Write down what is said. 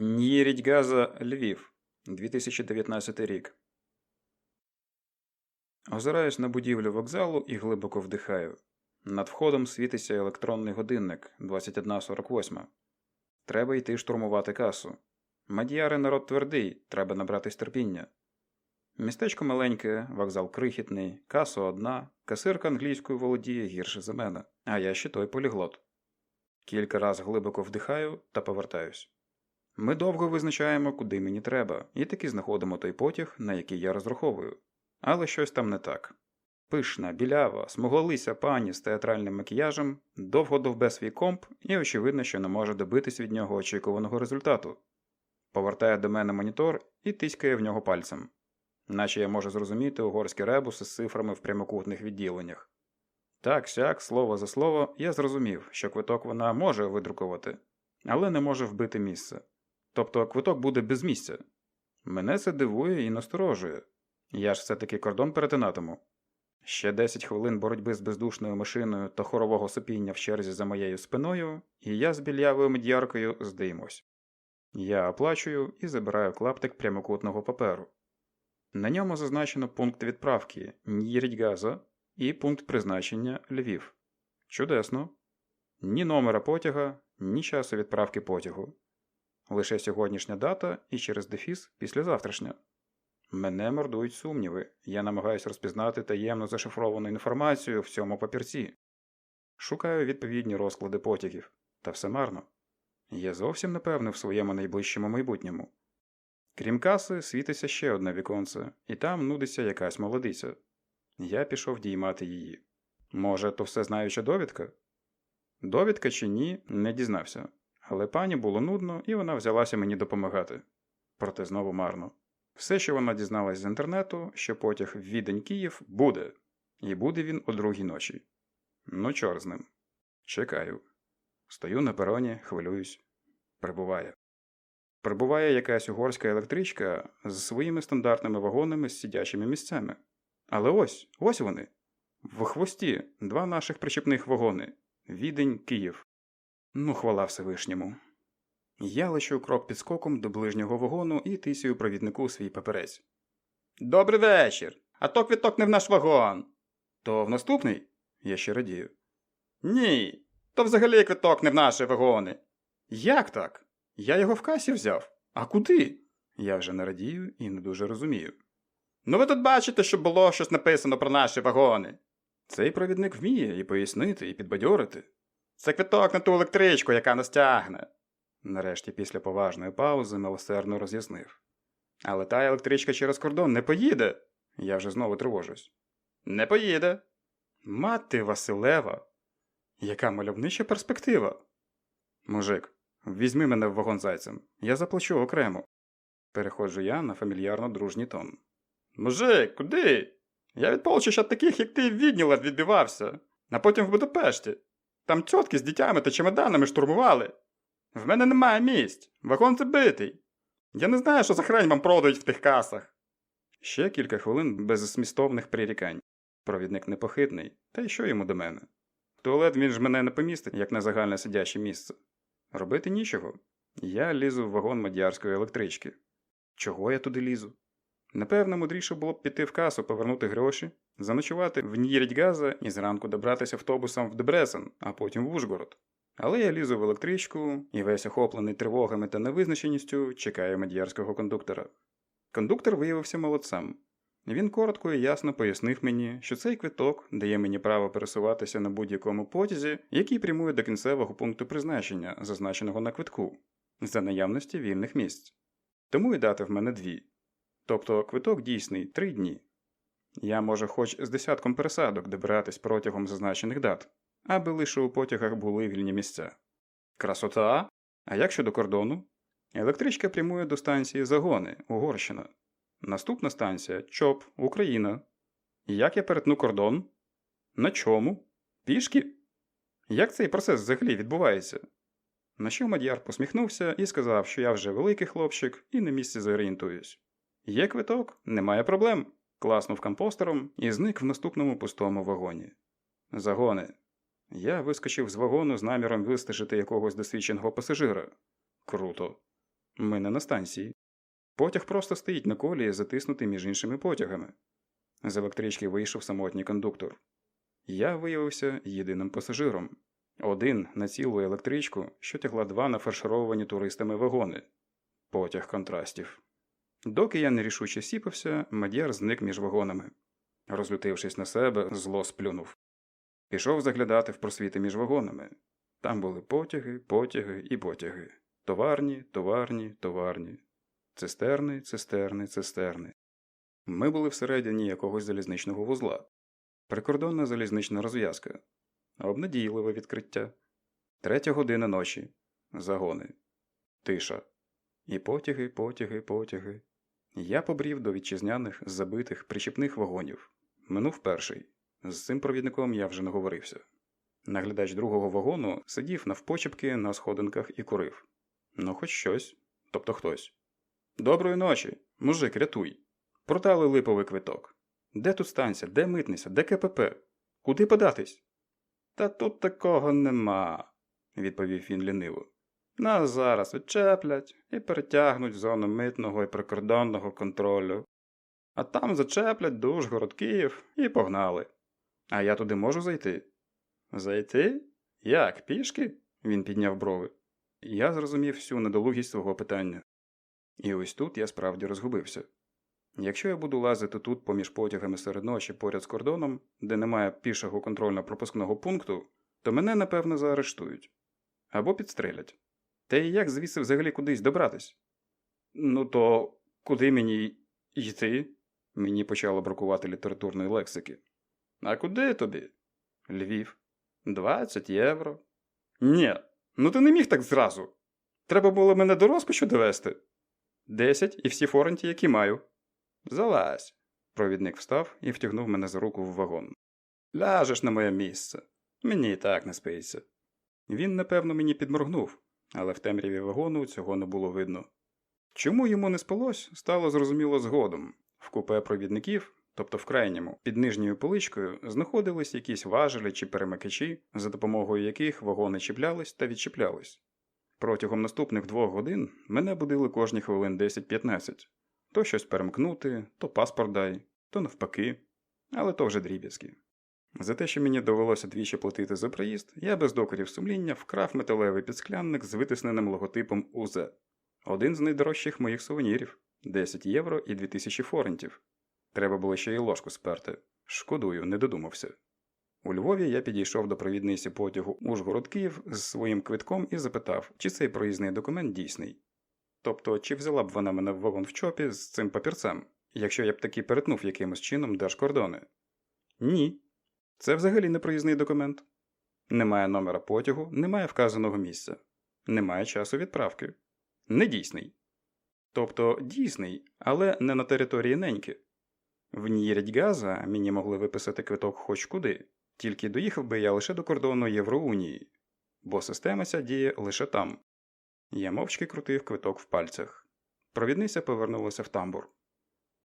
Нєрідь Газа, Львів, 2019 рік. Озираюсь на будівлю вокзалу і глибоко вдихаю. Над входом світиться електронний годинник 21.48. Треба йти штурмувати касу. Мадіяри народ твердий, треба набратись терпіння. Містечко маленьке, вокзал крихітний, каса одна, касирка англійською володіє гірше за мене, а я ще той поліглот. Кілька раз глибоко вдихаю та повертаюсь. Ми довго визначаємо, куди мені треба, і таки знаходимо той потяг, на який я розраховую. Але щось там не так. Пишна, білява, смуголися пані з театральним макіяжем, довго довбе свій комп і очевидно, що не може добитись від нього очікуваного результату. Повертає до мене монітор і тиськає в нього пальцем, наче я можу зрозуміти угорські ребуси з цифрами в прямокутних відділеннях. Так сяк, слово за слово, я зрозумів, що квиток вона може видрукувати, але не може вбити місце. Тобто квиток буде без місця. Мене це дивує і насторожує. Я ж все-таки кордон перетинатиму. Ще 10 хвилин боротьби з бездушною машиною та хорового сопіння в черзі за моєю спиною, і я з білявою медіаркою здимусь. Я оплачую і забираю клаптик прямокутного паперу. На ньому зазначено пункт відправки Нєрідьгаза і пункт призначення Львів. Чудесно. Ні номера потяга, ні часу відправки потягу. Лише сьогоднішня дата і через дефіс післязавтрашня. Мене мордують сумніви, я намагаюся розпізнати таємно зашифровану інформацію в цьому папірці. Шукаю відповідні розклади потягів, та все марно. Я зовсім не певний в своєму найближчому майбутньому. Крім каси, світиться ще одне віконце, і там нудиться якась молодиця. Я пішов діймати її. Може, то все знаюча довідка? Довідка чи ні, не дізнався. Але пані було нудно, і вона взялася мені допомагати. Проте знову марно. Все, що вона дізналась з інтернету, що потяг в відень Київ буде, і буде він о другій ночі. Ну, чор з ним. Чекаю. Стою на пероні, хвилююсь. Прибуває. Прибуває якась угорська електричка з своїми стандартними вагонами з сидячими місцями. Але ось, ось вони. В хвості два наших причепних вагони. Відень, Київ. Ну, хвала Всевишньому. Я лечу крок підскоком до ближнього вагону і тисію провіднику свій паперець. Добрий вечір! А то квіток не в наш вагон. То в наступний? Я ще радію. Ні, то взагалі квиток не в наші вагони. Як так? Я його в касі взяв. А куди? Я вже не радію і не дуже розумію. Ну ви тут бачите, що було щось написано про наші вагони. Цей провідник вміє і пояснити, і підбадьорити. Це квиток на ту електричку, яка нас тягне. Нарешті, після поважної паузи, милосердно роз'яснив. Але та електричка через кордон не поїде. Я вже знову тривожусь. Не поїде. Мати Василева. Яка мальовнича перспектива. Мужик, візьми мене в вагон зайцем. Я заплачу окремо. Переходжу я на фамільярно дружній тон. Мужик, куди? Я від полчища таких, як ти, в Відні ледь відбивався, а потім в Будапешті. Там тітки з дітями та чемоданами штурмували. В мене немає місць, вагон забитий. Я не знаю, що за хрень вам продають в тих касах. Ще кілька хвилин без змістовних прирікань. Провідник непохитний, та й що йому до мене? В туалет він ж мене не помістить, як на загальне сидяче місце. Робити нічого. Я лізу в вагон мадярської електрички. Чого я туди лізу? Напевно, мудріше було б піти в касу, повернути гроші, заночувати в Нєрідьгаза і зранку добратися автобусом в Дебрезен, а потім в Ужгород. Але я лізу в електричку і весь охоплений тривогами та невизначеністю чекаю мадярського кондуктора. Кондуктор виявився молодцем. Він коротко і ясно пояснив мені, що цей квиток дає мені право пересуватися на будь-якому потязі, який прямує до кінцевого пункту призначення, зазначеного на квитку, за наявності вільних місць. Тому і дати в мене дві. Тобто квиток дійсний три дні. Я можу хоч з десятком пересадок добиратись протягом зазначених дат, аби лише у потягах були вільні місця. Красота! А як щодо кордону? Електричка прямує до станції Загони, Угорщина. Наступна станція ЧОП, Україна. Як я перетну кордон? На чому? Пішки? Як цей процес взагалі відбувається? На що Мадяр посміхнувся і сказав, що я вже великий хлопчик і на місці зорієнтуюсь. Є квиток, немає проблем. Класнув компостером і зник в наступному пустому вагоні. Загони. Я вискочив з вагону з наміром вистежити якогось досвідченого пасажира. Круто. Ми не на станції. Потяг просто стоїть на колії, затиснутий між іншими потягами. З електрички вийшов самотній кондуктор. Я виявився єдиним пасажиром. Один на цілу електричку, що тягла два нафаршировані туристами вагони. Потяг контрастів. Доки я нерішуче сіпався, Мадяр зник між вагонами. Розлютившись на себе, зло сплюнув. Пішов заглядати в просвіти між вагонами. Там були потяги, потяги і потяги. Товарні, товарні, товарні. Цистерни, цистерни, цистерни. Ми були всередині якогось залізничного вузла. Прикордонна залізнична розв'язка. Обнадійливе відкриття. Третя година ночі. Загони. Тиша. І потяги, потяги, потяги. Я побрів до вітчизняних, забитих, причіпних вагонів. Минув перший. З цим провідником я вже наговорився. Наглядач другого вагону сидів навпочепки на сходинках і курив. Ну, хоч щось, тобто хтось. Доброї ночі, мужик, рятуй. Продали липовий квиток. Де тут станція, де митниця, де КПП? Куди податись? Та тут такого нема, відповів він ліниво. Нас зараз відчеплять і перетягнуть в зону митного і прикордонного контролю. А там зачеплять Ужгород Київ і погнали. А я туди можу зайти? Зайти? Як, пішки? Він підняв брови. Я зрозумів всю недолугість свого питання. І ось тут я справді розгубився. Якщо я буду лазити тут поміж потягами серед ночі поряд з кордоном, де немає пішого контрольно-пропускного пункту, то мене, напевно, заарештують або підстрелять. Та і як звідси взагалі кудись добратись? Ну, то куди мені йти? Мені почало бракувати літературної лексики. А куди тобі? Львів. Двадцять євро. Ні, ну ти не міг так зразу. Треба було мене до розпачу довести. Десять і всі форенті, які маю. Залазь. Провідник встав і втягнув мене за руку в вагон. Ляжеш на моє місце. Мені і так не спиться. Він, напевно, мені підморгнув, але в темряві вагону цього не було видно. Чому йому не спалось, стало зрозуміло згодом. В купе провідників, тобто в крайньому, під нижньою поличкою, знаходились якісь важелі чи перемикачі, за допомогою яких вагони чіплялись та відчіплялись. Протягом наступних двох годин мене будили кожні хвилин 10-15. То щось перемкнути, то паспорт дай, то навпаки, але то вже дріб'язки. За те, що мені довелося двічі платити за проїзд, я без докорів сумління вкрав металевий підсклянник з витисненим логотипом УЗ. Один з найдорожчих моїх сувенірів 10 євро і 2000 форентів. Треба було ще й ложку сперти. Шкодую, не додумався. У Львові я підійшов до провідниці потягу Ужгород Київ з своїм квитком і запитав, чи цей проїзний документ дійсний. Тобто, чи взяла б вона мене в вагон в чопі з цим папірцем, якщо я б таки перетнув якимось чином держкордони? Ні. Це взагалі не проїзний документ. Немає номера потягу, немає вказаного місця, немає часу відправки. Недійсний. Тобто дійсний, але не на території неньки. В Нірядьгаза мені могли виписати квиток хоч куди, тільки доїхав би я лише до кордону Євроунії, бо система ця діє лише там. Я мовчки крутив квиток в пальцях. Провідниця повернулася в тамбур.